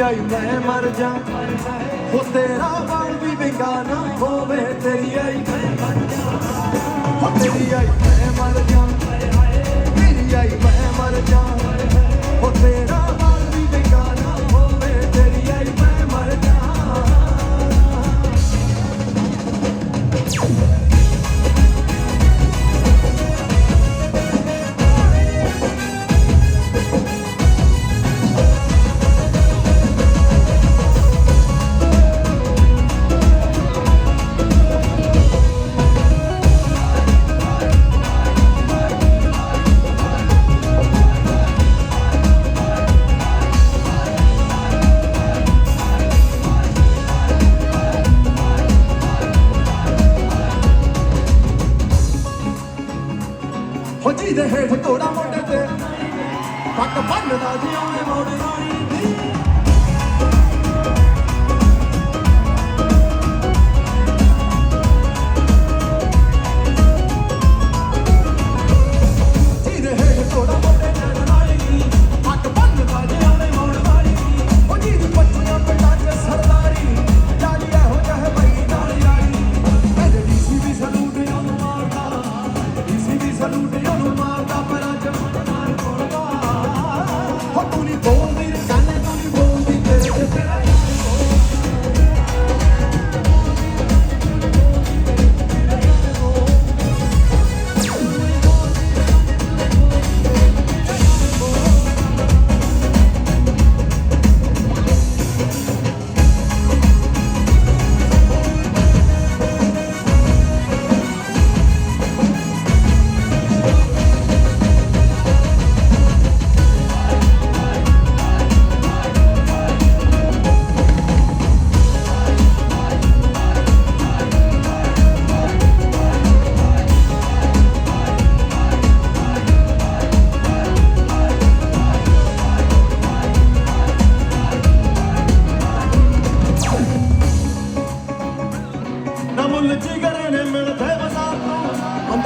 ਆਈ, ਮੈਂ ਮਰ ਜਾ। ਹੋ ਤੇਰਾ ਵਾਲ ਵੀ ਵਿੰਗਾ ਹੋਵੇ, ਤੇਰੀ ਆਈ, ਮੈਂ ਮਰ ਜਾ। ਹੋ ਤੇਰੀ ਆਈ, ਮੈਂ ਮਰ ਜਾ। ਤੇਰੀ ਆਈ, ਮੈਂ ਮਰ ਜਾ। ਹੋ ਤੇਰਾ ਵਾਲ ਵੀ ਵਿੰਗਾ ਹੋਵੇ, ਤੇਰੀ ਆਈ, ਮੈਂ ਮਰ ਜਾ। ਦੇ ਹੇਠ ਘੋੜਾ ਮੋਢੇ ਤੇ। ਪੱਟ ਬੰਨਦਾ ਜਿਉਂ ਮੋੜ ਰਾਣੀ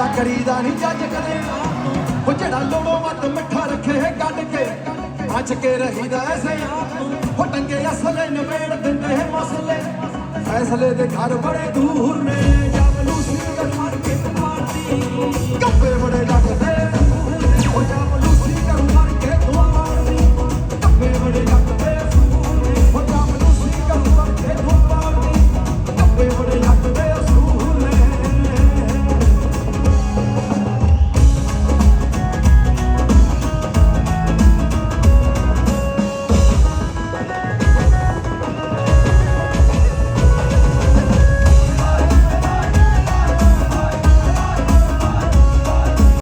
ਤੋਂ ਬੰਦਾ ਕਰੀਦਾ ਨਹੀਂ ਜੱਜ ਕਰੇ। ਉਹ ਜਿਹੜਾ ਲੋੜੋ ਵੱਟ ਮਿੱਠਾ ਰੱਖੇ ਹੈ ਕੱਢ ਕੇ ਅੱਜ ਕੇ ਰਹੀਦਾ ਐਸੇ ਆਪ ਨੂੰ। ਉਹ ਟੰਗੇ ਅਸਲੇ ਨਵੇੜ ਦਿੰਦੇ ਹੈ ਮਸਲੇ। ਫੈਸਲੇ ਦੇ ਘਰ ਬੜੇ ਦੂਰ ਨੇ। ਜਦ ਲੂਸੀ ਦੇ ਮਾਰ ਕੇ ਮਾਰਦੀ ਗੱਪੇ ਬੜੇ